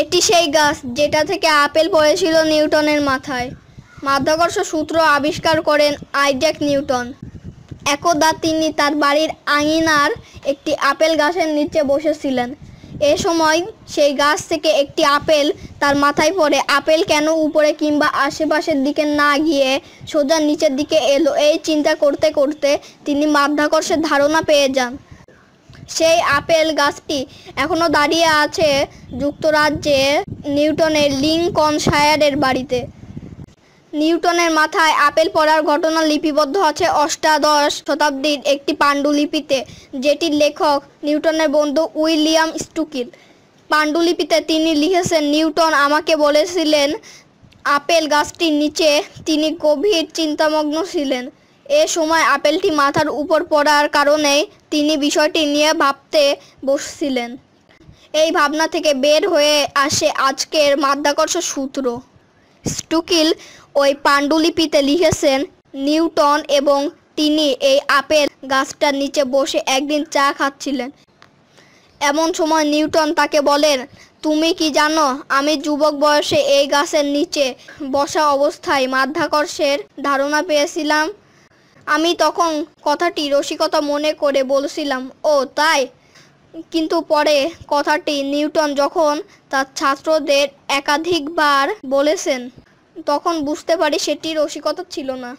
এটি সেই গাছ যেটা থেকে আপেল পড়েছিল নিউটনের মাথায়। মাধ্যাকর্ষ সূত্র আবিষ্কার করেন আইজ্যাক নিউটন। একদা তিনি তার বাড়ির আঙিনার একটি আপেল গাছের নিচে বসেছিলেন। এ সময় সেই গাছ থেকে একটি আপেল তার মাথায় পড়ে। আপেল কেন উপরে কিংবা আশেপাশের দিকে না গিয়ে সোজা নিচের দিকে এলো? এই চিন্তা করতে করতে তিনি মাধ্যাকর্ষের ধারণা পেয়ে যান। সেই আপেল গাছটি এখনও দাঁড়িয়ে আছে যুক্তরাজ্যে নিউটনের লিঙ্কনশায়ারের বাড়িতে। নিউটনের মাথায় আপেল পড়ার ঘটনা লিপিবদ্ধ আছে অষ্টাদশ শতাব্দীর একটি পাণ্ডুলিপিতে যেটির লেখক নিউটনের বন্ধু উইলিয়াম স্টুকিল। পাণ্ডুলিপিতে তিনি লিখেছেন, নিউটন আমাকে বলেছিলেন, আপেল গাছটির নিচে তিনি গভীর চিন্তামগ্ন ছিলেন। এ সময় আপেলটি মাথার উপর পড়ার কারণে তিনি বিষয়টি নিয়ে ভাবতে বসছিলেন। এই ভাবনা থেকে বের হয়ে আসে আজকের মাধ্যাকর্ষ সূত্র। স্টুকিল ওই পাণ্ডুলিপিতে লিখেছেন, নিউটন এবং তিনি এই আপেল গাছটার নিচে বসে একদিন চা খাচ্ছিলেন। এমন সময় নিউটন তাকে বলেন, তুমি কি জানো, আমি যুবক বয়সে এই গাছের নিচে বসা অবস্থায় মাধ্যাকর্ষের ধারণা পেয়েছিলাম? আমি তখন কথাটি রসিকতা মনে করে বলছিলাম, ও, তাই? কিন্তু পরে কথাটি নিউটন যখন তার ছাত্রদের একাধিকবার বলেছেন, তখন বুঝতে পারি সেটি রসিকতা ছিল না।